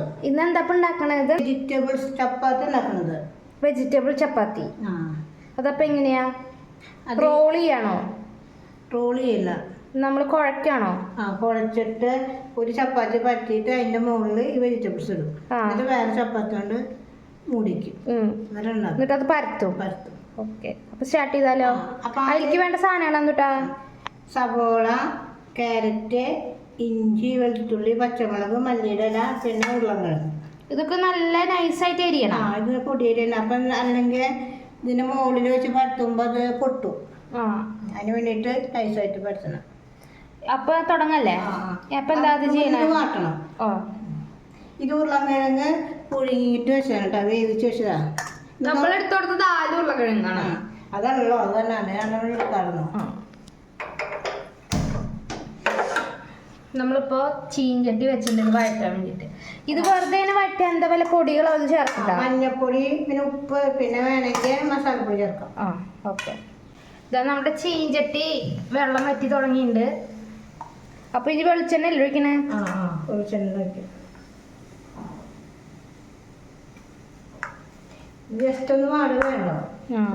ചപ്പാത്തി ഇന്ന് എന്താ ഉണ്ടാക്കണത്? വെജിറ്റബിൾസ് ചപ്പാത്തി ഉണ്ടാക്കുന്നത് വെജിറ്റബിൾ ചപ്പാത്തി. അതപ്പോ എങ്ങനെയാ? റോൾ ചെയ്യണോ? റോൾ ചെയ്യില്ല. നമ്മൾ കുഴക്കാണോ? ആ കുഴച്ചിട്ട് ഒരു ചപ്പാത്തി പറ്റിയിട്ട് അതിന്റെ മുകളിൽ ഈ വെജിറ്റബിൾസ് ഇടും. എന്നിട്ട് വേറെ ചപ്പാത്തി കൊണ്ട് മൂടിക്കും. എന്നിട്ട് അത് പരത്തും. പരത്തും. ഓക്കെ അപ്പൊ സ്റ്റാർട്ട് ചെയ്താലോ? അതിലേക്ക് വേണ്ട സാധനങ്ങളാണ് എന്തുട്ടാ സവോള ക്യാരറ്റ് ഇഞ്ചി വെളുത്തുള്ളി പച്ചമുളക് മല്ലിയുടെ ഇല പിന്നെ ഉരുളങ്ങൾ ഇതൊക്കെ നല്ല നൈസായിട്ട് എരിയണം ആ ഇത് എരിയണം അപ്പം അല്ലെങ്കിൽ ഇതിന് മുകളിൽ വെച്ച് പരത്തുമ്പോൾ അത് പൊട്ടും. ആ. അതിന് വേണ്ടിയിട്ട് നൈസായിട്ട് പരത്തണം. അപ്പൊ തുടങ്ങല്ലേ. അപ്പൊ എന്താ അത് ഇത് മാറ്റണം ഓ. ഇത് ഉരുളൻകിഴങ്ങ് പുഴുങ്ങിയിട്ട് വെച്ചതാണ് കേട്ടോ. വേവിച്ച് വെച്ചതാ. എടുത്തോടുത്തത് ആദ്യം ഉരുളക്കിഴങ്ങാണ്. അതല്ലോ അത് തന്നെ. ഞാൻ എടുക്കാറുന്നു നമ്മളിപ്പോ ചീഞ്ചട്ടി വെച്ചിട്ടുണ്ട് വഴറ്റാൻ വേണ്ടിട്ട് ഇത് വെറുതെ വഴറ്റാൻ എന്താ വല്ല പൊടികളോ അത് ചേർക്കണ്ട? മഞ്ഞപ്പൊടി പിന്നെ ഉപ്പ് പിന്നെ വേണമെങ്കിൽ മസാലപ്പൊടി ചേർക്കാം. ആ ഓക്കെ. ഇതാ നമ്മുടെ ചീഞ്ചട്ടി വെള്ളം വറ്റി തുടങ്ങിയിട്ടുണ്ട്. അപ്പൊ ഇനി വെളിച്ചെണ്ണ അല്ലേ ഒഴിക്കണേ? വെളിച്ചെണ്ണ ജസ്റ്റ് ഒന്ന് വാട് വേണ്ടോ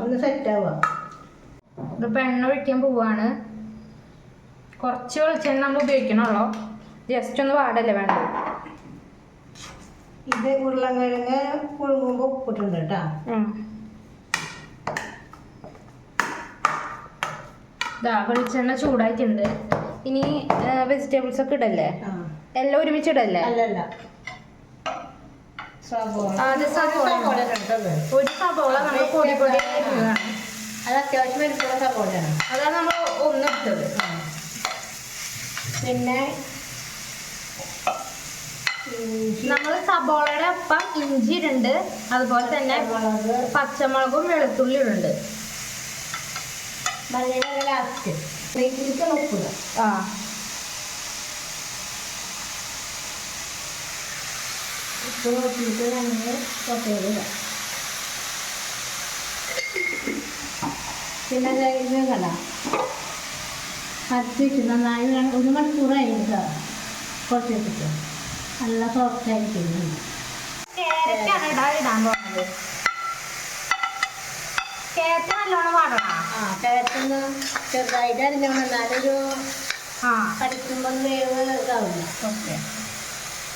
ഒന്ന് സെറ്റ് ആവുക. ഇതിപ്പോ എണ്ണ ഒഴിക്കാൻ പോവാണ്. കുറച്ച് വെളിച്ചെണ്ണ നമ്മൾ ഉപയോഗിക്കണുള്ളൂ. ജസ്റ്റ് ഒന്ന് വാടല്ലേ വേണ്ട ഇത് ഉരുളൻകിഴങ്ങ് പുഴുങ്ങുമ്പോൾ ഉപ്പിട്ടുണ്ട് കേട്ടോ. ഇതാ വെളിച്ചെണ്ണ ചൂടായിട്ടുണ്ട്. ഇനി വെജിറ്റബിൾസ് ഒക്കെ ഇടല്ലേ? എല്ലാം ഒരുമിച്ച് ഇടല്ലേ? ആദ്യം. ഒരു സബോള നമ്മൾ പൊടി പൊടി. അത് അത്യാവശ്യം വലിപ്പമുള്ള സവോളയാണ്. അതാണ് നമ്മൾ ഒന്ന് ഇട്ടത്. പിന്നെ നമ്മൾ സബോളയുടെ ഒപ്പം ഇഞ്ചി ഇടുന്നുണ്ട്. അതുപോലെ തന്നെ പച്ചമുളകും വെളുത്തുള്ളി ഇടുന്നുണ്ട്. മല്ലിയുടെ ലാസ്റ്റ് ഇതിലേക്ക് ഉപ്പിടുക ആ. ഉപ്പ് നോക്കിയിട്ട് നമ്മൾ കൊട്ടയിലിടുക പിന്നെ കഴിഞ്ഞ കണ്ട പരത്തി നന്നായി ഒരു മണിക്കൂറായി കേട്ടോ കുറച്ച് വെച്ചിട്ട്. നല്ല സോഫ്റ്റായിരിക്കുന്നു ആയിരിക്കും. ക്യാരറ്റാണ് ഇടാൻ ഇടാൻ പോകുന്നത് ക്യാരറ്റ് നല്ലോണം വാടണം? ആ ചെറുതായിട്ട് അരിഞ്ഞോണം എന്നാലൊരു ആ. കടിക്കുമ്പോൾ വേവ് ഇതാവില്ല. ഓക്കെ.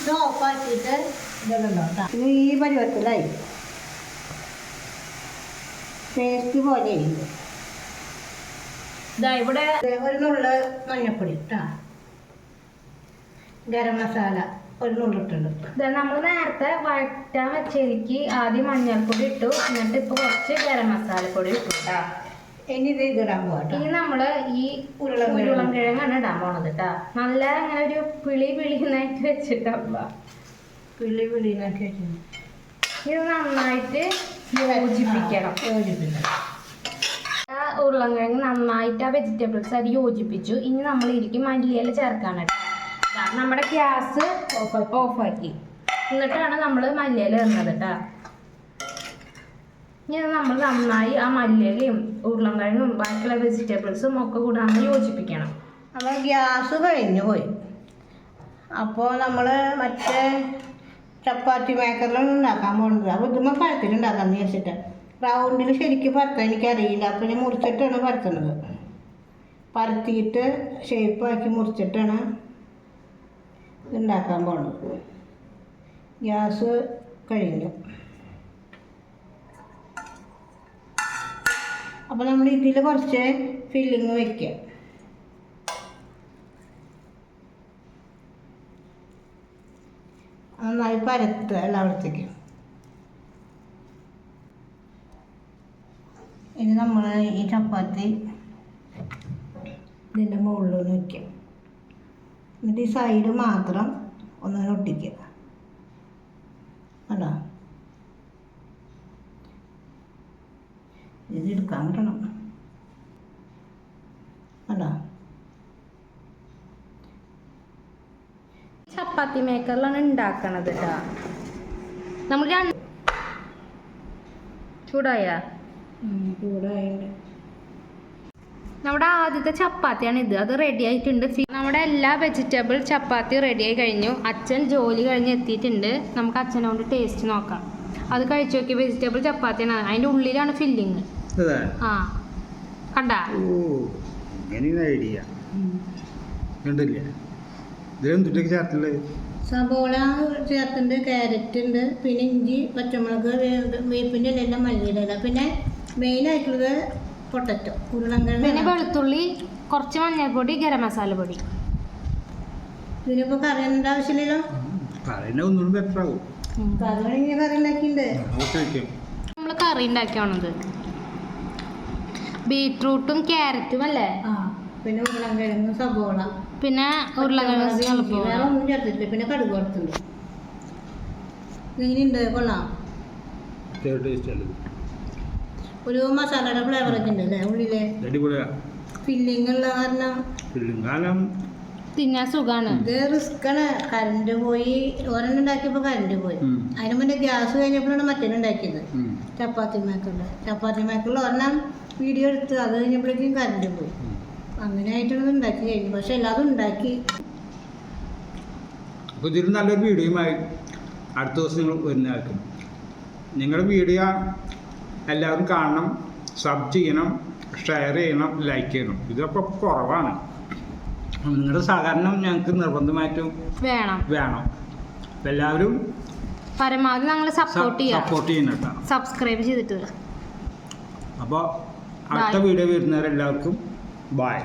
ഇത് ഓഫാക്കിയിട്ട് ഇതുണ്ടോ കേട്ടോ ഇത് ഈ പരുവത്തിലായി പേസ്റ്റ് പോലെ ഇത് ഇവിടെ ഒരു നുള്ള് മഞ്ഞപ്പൊടി കേട്ടോ ഗരം മസാല ഒരു നുള്ളിട്ടുണ്ട് നമ്മൾ നേരത്തെ വഴറ്റാൻ വെച്ചതിലേക്ക് ആദ്യം മഞ്ഞൾപ്പൊടി ഇട്ടു. എന്നിട്ട് ഇപ്പൊ കുറച്ച് ഗരം മസാലപ്പൊടി ഇട്ടു കേട്ടാ ഇനി ഇത് ഇതിടാൻ പോകട്ടോ ഇനി നമ്മൾ ഈ ഉരുളം കിഴങ്ങാണ് ഇടാൻ പോണത് കേട്ടാ നല്ല അങ്ങനെ ഒരു പിളി പിളിന്നായിട്ട് വെച്ചിട്ടാവുക പിളി വെച്ചിട്ടുണ്ട് ഇത് നന്നായിട്ട് യോജിപ്പിക്കണം. യോജിപ്പിക്കണം. ഉരുളൻകിഴങ്ങ് നന്നായിട്ട് ആ വെജിറ്റബിൾസ് ആയിട്ട് യോജിപ്പിച്ചു. ഇനി നമ്മൾ ഇരിക്കും മല്ലിയില ചേർക്കാണ് കേട്ടോ. നമ്മുടെ ഗ്യാസ് ഓഫ് ഓഫാക്കി. എന്നിട്ടാണ് നമ്മൾ മല്ലിയില ഇടുന്നത് കേട്ടോ. ഇനി നമ്മൾ നന്നായി ആ മല്ലിയിലയും ഉരുളൻകിഴങ്ങും ബാക്കിയുള്ള വെജിറ്റബിൾസും ഒക്കെ കൂടെ നമ്മൾ യോജിപ്പിക്കണം. നമ്മൾ ഗ്യാസ് കഴിഞ്ഞു പോയി. അപ്പോൾ നമ്മൾ മറ്റേ ചപ്പാത്തി മേക്കറിലാണ് ഉണ്ടാക്കാൻ പോകുന്നത് അപ്പോൾ ഇതുമ്മ പരത്തിൽ ഉണ്ടാക്കാമെന്ന് വിചാരിച്ചിട്ട്. റൗണ്ടിൽ ശരിക്കും പരത്താൻ എനിക്കറിയില്ല. അപ്പോൾ ഞാൻ മുറിച്ചിട്ടാണ് പരത്തുന്നത്. പരത്തിയിട്ട് ഷേപ്പാക്കി മുറിച്ചിട്ടാണ് ഇതുണ്ടാക്കാൻ പോണത്. ഗ്യാസ് കഴിഞ്ഞു. അപ്പോൾ നമ്മൾ ഇതിൽ കുറച്ച് ഫില്ലിങ് വയ്ക്കുക നന്നായി പരത്തുക എല്ലായിടത്തേക്കും. ഇനി നമ്മൾ ഈ ചപ്പാത്തി ഇതിന്റെ മുകളിൽ ഒന്ന് വയ്ക്കുക എന്നിട്ട് ഈ സൈഡ് മാത്രം ഒന്ന് ഒട്ടിക്കുക. അല്ല ഇത് എടുക്കാൻ കിട്ടണം അല്ല ചപ്പാത്തി മേക്കറിലാണ് ഉണ്ടാക്കണത് കേട്ടോ നമ്മൾ രണ്ട് ചൂടായ? ചൂടായിട്ട് നമ്മുടെ ആദ്യത്തെ ചപ്പാത്തിയാണ് ഇത് അത് റെഡി ആയിട്ടുണ്ട്. നമ്മുടെ എല്ലാ വെജിറ്റബിൾ ചപ്പാത്തി റെഡി ആയി കഴിഞ്ഞു. അച്ഛൻ ജോലി കഴിഞ്ഞ് എത്തിയിട്ടുണ്ട്. നമുക്ക് അച്ഛനോട് ടേസ്റ്റ് നോക്കാം. അത് കഴിച്ചു നോക്കി വെജിറ്റബിൾ ചപ്പാത്തിയാണ്. അതിന്റെ ഉള്ളിലാണ് ഫില്ലിങ് ആ. കണ്ടാ? ഐഡിയ കണ്ടില്ലേ? സബോള ചേർത്തുണ്ട് ക്യാരറ്റ് ഉണ്ട് പിന്നെ ഇഞ്ചി പച്ചമുളക് വേപ്പിന്റെ ഇല. മല്ലിയുടെ പിന്നെ മെയിനായിട്ടുള്ളത് പൊട്ടറ്റോ പിന്നെ വെളുത്തുള്ളി കുറച്ച് മഞ്ഞൾപ്പൊടി ഗരം മസാല പൊടി. ഇതിനിപ്പോൾ കറിയേണ്ട ആവശ്യമില്ലല്ലോ? പറയുന്ന ഒന്നും ബെറ്റർ ആവും. കറി വേണമെങ്കിൽ കറി ഉണ്ടാക്കിയിട്ടുണ്ട് നമ്മൾ കറി ഉണ്ടാക്കിയാണത്. ബീട്രൂട്ടും ക്യാരറ്റും അല്ലേ? ആ പിന്നെ ഉരുളൻകിഴങ്ങ് സബോള പിന്നെ ഉരുളക്കിഴങ്ങ് വേറെ ഒന്നും ചേർത്തിട്ടില്ല. പിന്നെ കടുക് വറുത്തുണ്ട് എങ്ങനെയുണ്ട് കൊള്ളാം. ടേസ്റ്റ് അല്ലത് ഒരു മസാലയുടെ ഫ്ലേവർ ഒക്കെ ഉണ്ട് അല്ലേ ഉള്ളിലെ ഫില്ലിംഗ് ഉള്ള കാരണം? പിള്ളുങ്കാലം തിന്നാൻ സുഖാണ്. ഇത് റിസ്ക്കാണ് കറണ്ട് പോയി ഒരെണ്ണം ഉണ്ടാക്കിയപ്പോ കറണ്ട് പോയി. അതിന് മുന്നേ ഗ്യാസ് കഴിഞ്ഞപ്പോഴാണ് മറ്റേ ഉണ്ടാക്കിയത്. ചപ്പാത്തി മേക്കുള്ള ചപ്പാത്തി മേക്കുള്ള ഒരെണ്ണം വീഡിയോ എടുത്ത് അത് കഴിഞ്ഞപ്പോഴേക്കും കറണ്ട് പോയി. അങ്ങനെ ആയിട്ടാണ് ഉണ്ടാക്കി കഴിഞ്ഞു പക്ഷെ എല്ലാതും ഉണ്ടാക്കി. അപ്പോൾ ഇതിൽ നല്ലൊരു വീഡിയോയുമായി അടുത്ത ദിവസം നിങ്ങൾ വരുന്നതായിരിക്കും. നിങ്ങളുടെ വീഡിയോ എല്ലാവരും കാണണം സബ് ചെയ്യണം ഷെയർ ചെയ്യണം ലൈക്ക് ചെയ്യണം. ഇതൊക്കെ കുറവാണ്. നിങ്ങളുടെ സഹകരണം ഞങ്ങൾക്ക് നിർബന്ധമായിട്ടും വേണം. വേണം. എല്ലാവരും പരമാവധി ഞങ്ങൾ സപ്പോർട്ട് ചെയ്യാം. സപ്പോർട്ട് ചെയ്യണം കേട്ടോ. സബ്സ്ക്രൈബ് ചെയ്തിട്ട് അപ്പോൾ അടുത്ത. Video വരുന്നവരെല്ലാവർക്കും bye